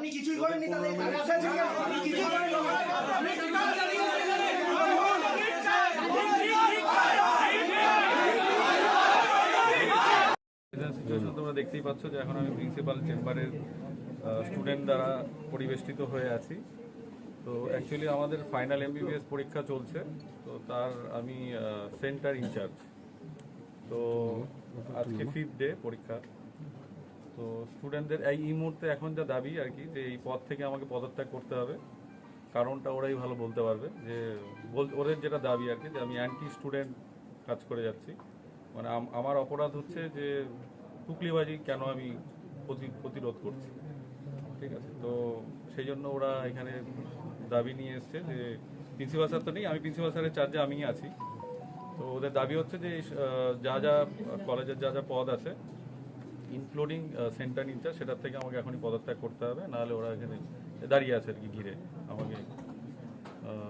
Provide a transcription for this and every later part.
আপনি কিছুই করেননি আপনি কিছুই সিচুয়েশন তোমরা দেখতেই পাচ্ছ যে এখন আমি প্রিন্সিপাল চেম্বারের স্টুডেন্ট দ্বারা পরিবেষ্টিত হয়ে আছি। তো অ্যাকচুয়ালি আমাদের ফাইনাল এমবিবিএস পরীক্ষা চলছে। তো তার আমি সেন্টার ইনচার্জ তো আজকে ফিফথ ডে পরীক্ষা। তো স্টুডেন্টদের এই মুহূর্তে এখন যা দাবি আর কি, যে এই পদ থেকে আমাকে পদত্যাগ করতে হবে, কারণটা ওরাই ভালো বলতে পারবে। যে ওদের যেটা দাবি আর কি, যে আমি অ্যান্টি স্টুডেন্ট কাজ করে যাচ্ছি। মানে আমার অপরাধ হচ্ছে যে টুকলিবাজি কেন আমি প্রতি- প্রতিরোধ করছি। ঠিক আছে? তো সেই জন্য ওরা এখানে দাবি নিয়ে এসছে যে প্রিন্সিপাল স্যার তো নেই, আমি প্রিন্সিপাল স্যারের চার্জে আমি আছি। তো ওদের দাবি হচ্ছে যে যা যা কলেজের যা যা পদ আছে ইনক্লুডিং সেন্টার ইনচার্জ সেটার থেকে আমাকে এখনই পদত্যাগ করতে হবে নাহলে ওরা এখানে দাঁড়িয়ে আছে আর কি ঘিরে। আমাকে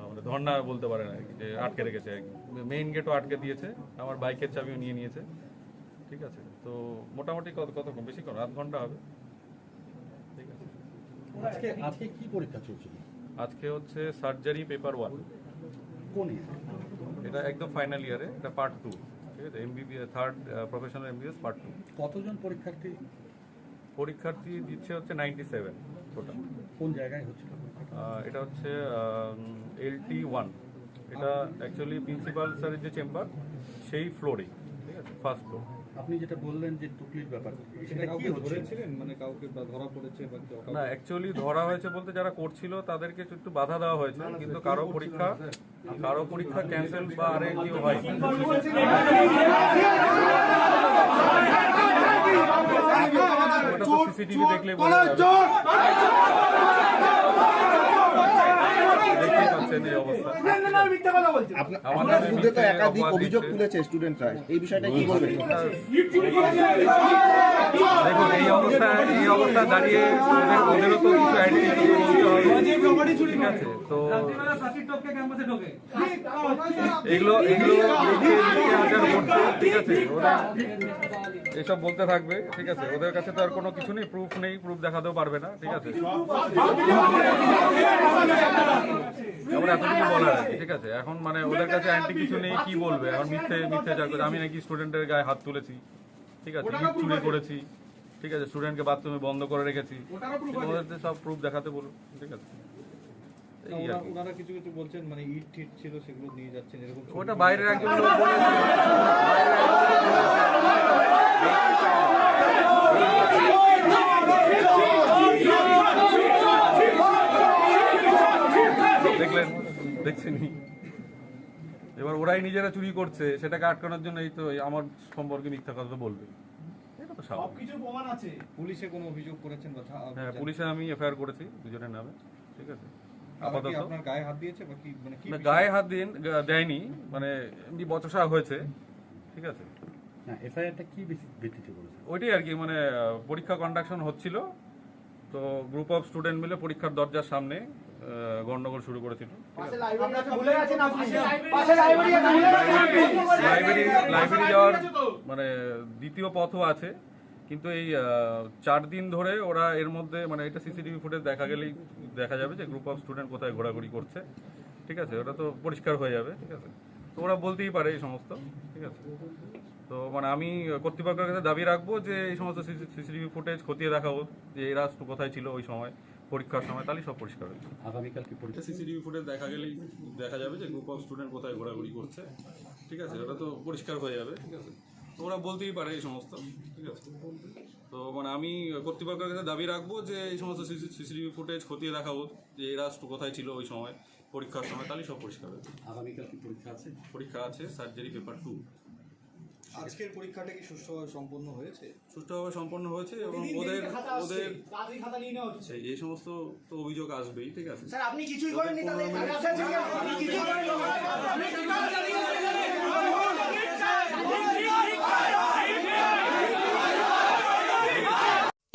মানে ধর্না বলতে পারে না আর কি যে আটকে রেখেছে আর কি। মেইন গেটও আটকে দিয়েছে আমার বাইকের চাবিও নিয়ে নিয়েছে। ঠিক আছে? তো মোটামুটি কত কতক্ষণ বেশিক্ষণ আধ ঘণ্টা হবে। ঠিক আছে? আজকে আজকে কি পরীক্ষা চলছিল? আজকে হচ্ছে সার্জারি পেপার ওয়ান কোন এটা একদম ফাইনাল ইয়ারে এটা পার্ট টু ঠিক আছে MBBS third professional MBBS part two কতজন পরীক্ষার্থী? পরীক্ষার্থী দিচ্ছে হচ্ছে নাইনটি সেভেন টোটাল কোন জায়গায় হচ্ছিল এটা হচ্ছে এল টি ওয়ান এটা অ্যাকচুয়ালি প্রিন্সিপাল স্যারের যে চেম্বার সেই ফ্লোরে ঠিক আছে? ফার্স্ট ফ্লোর আপনি যেটা বললেন যে টুকলির ব্যাপার সেটা কি ধরেছিলেন মানে কাউকে ধরা পড়েছে বা না অ্যাকচুয়ালি ধরা হয়েছে বলতে যারা করছিল তাদেরকে একটু বাধা দেওয়া হয়েছে কিন্তু কারও পরীক্ষা কারও পরীক্ষা ক্যান্সেল বা আরে কেউ তো সিসিটিভি দেখলে আমাদের একাধিক অভিযোগ। তুলেছে স্টুডেন্টরা এই বিষয়টা কি বলবেন? দেখুন, এই এই অবস্থা দাঁড়িয়ে ওদের ওদেরও তো কিছু বলতে ঠিক আছে, তো এগুলো এগুলো ঠিক আছে? ওরা এসব বলতে থাকবে, ঠিক আছে? ওদের কাছে তো আর কোনো কিছু নেই প্রুফ নেই প্রুফ দেখাতেও পারবে না, ঠিক আছে? আমার এতটুকু বলার আছে, ঠিক আছে? এখন মানে ওদের কাছে অ্যান্টি কিছু নেই, কি বলবে? এখন মিথ্যে মিথ্যে চাকরি আমি নাকি স্টুডেন্টের গায়ে হাত তুলেছি। ঠিক আছে ইট চুরি করেছি ঠিক আছে স্টুডেন্টকে বাথরুমে বন্ধ করে রেখেছি। ওদের সব প্রুফ দেখাতে বলুন ঠিক আছে। ওনারা কিছু কিছু বলছেন মানে ইট ছিল সেগুলো নিয়ে যাচ্ছেন এরকম ওটা বাইরের একজন লোক দেখলেন দেখছেনি এবার ওরাই নিজেরা চুরি করছে সেটাকে আটকানোর জন্য এই তো আমার সম্পর্কে মিথ্যা কথা তো বলবে। এটা তো স্বাভাবিক। পুলিশে কোনো অভিযোগ করেছেন বা হ্যাঁ পুলিশে আমি এফআইআর করেছি দুজনের নামে ঠিক আছে? আপাতত। আপনার গায়ে হাত দিয়েছে বা কি মানে কি গায়ে হাত দিন দেয়নি মানে এমনি বচসা হয়েছে ঠিক আছে? না এফআইআরটা কি ভিত্তিতে করেছে? ওইটাই আর কি মানে পরীক্ষা কন্ডাকশন হচ্ছিল তো গ্রুপ অফ স্টুডেন্ট মিলে পরীক্ষার দরজার সামনে গন্ডগোল শুরু করেছিল। লাইব্রেরি যাওয়ার মানে দ্বিতীয় পথও আছে। কিন্তু এই চার দিন ধরে ওরা এর মধ্যে মানে এটা সিসিটিভি ফুটেজ দেখা গেলেই দেখা যাবে যে গ্রুপ অফ স্টুডেন্ট কোথায় ঘোরাঘুরি করছে। ঠিক আছে? ওটা তো পরিষ্কার হয়ে যাবে। ঠিক আছে? তো ওরা বলতেই পারে এই সমস্ত ঠিক আছে? তো মানে আমি কর্তৃপক্ষের কাছে দাবি রাখব যে এই সমস্ত সিসিটিভি ফুটেজ খতিয়ে দেখাবো যে এরা কোথায় ছিল ওই সময় পরীক্ষার সময় তাহলে সব পরিষ্কার হয়ে যাবে। আগামীকাল কি পরীক্ষা? সিসিটিভি ফুটেজ দেখা গেলেই দেখা যাবে যে গ্রুপ অফ স্টুডেন্ট কোথায় ঘোরাঘুরি করছে ঠিক আছে? ওটা তো পরিষ্কার হয়ে যাবে ঠিক আছে? তো ওরা বলতেই পারে এই সমস্ত ঠিক আছে? তো মানে আমি কর্তৃপক্ষের কাছে দাবি রাখব যে এই সমস্ত সিসিটিভি ফুটেজ খতিয়ে দেখাবো যে এরা কোথায় ছিল ওই সময় পরীক্ষার সময় তাহলেই সব পরিষ্কার যাবে আগামীকাল কি পরীক্ষা আছে? পরীক্ষা আছে সার্জারি পেপার টু আজকের পরীক্ষাটা কি সুষ্ঠুভাবে সম্পন্ন হয়েছে? সুষ্ঠুভাবে সম্পন্ন হয়েছে এবং ওদের ওদের এই- এই সমস্ত তো অভিযোগ আসবেই ঠিক আছে? স্যার আপনি কিছুই করেননি তাহলে এখানে আসা ছিল আপনি কিছুই করেননি আপনি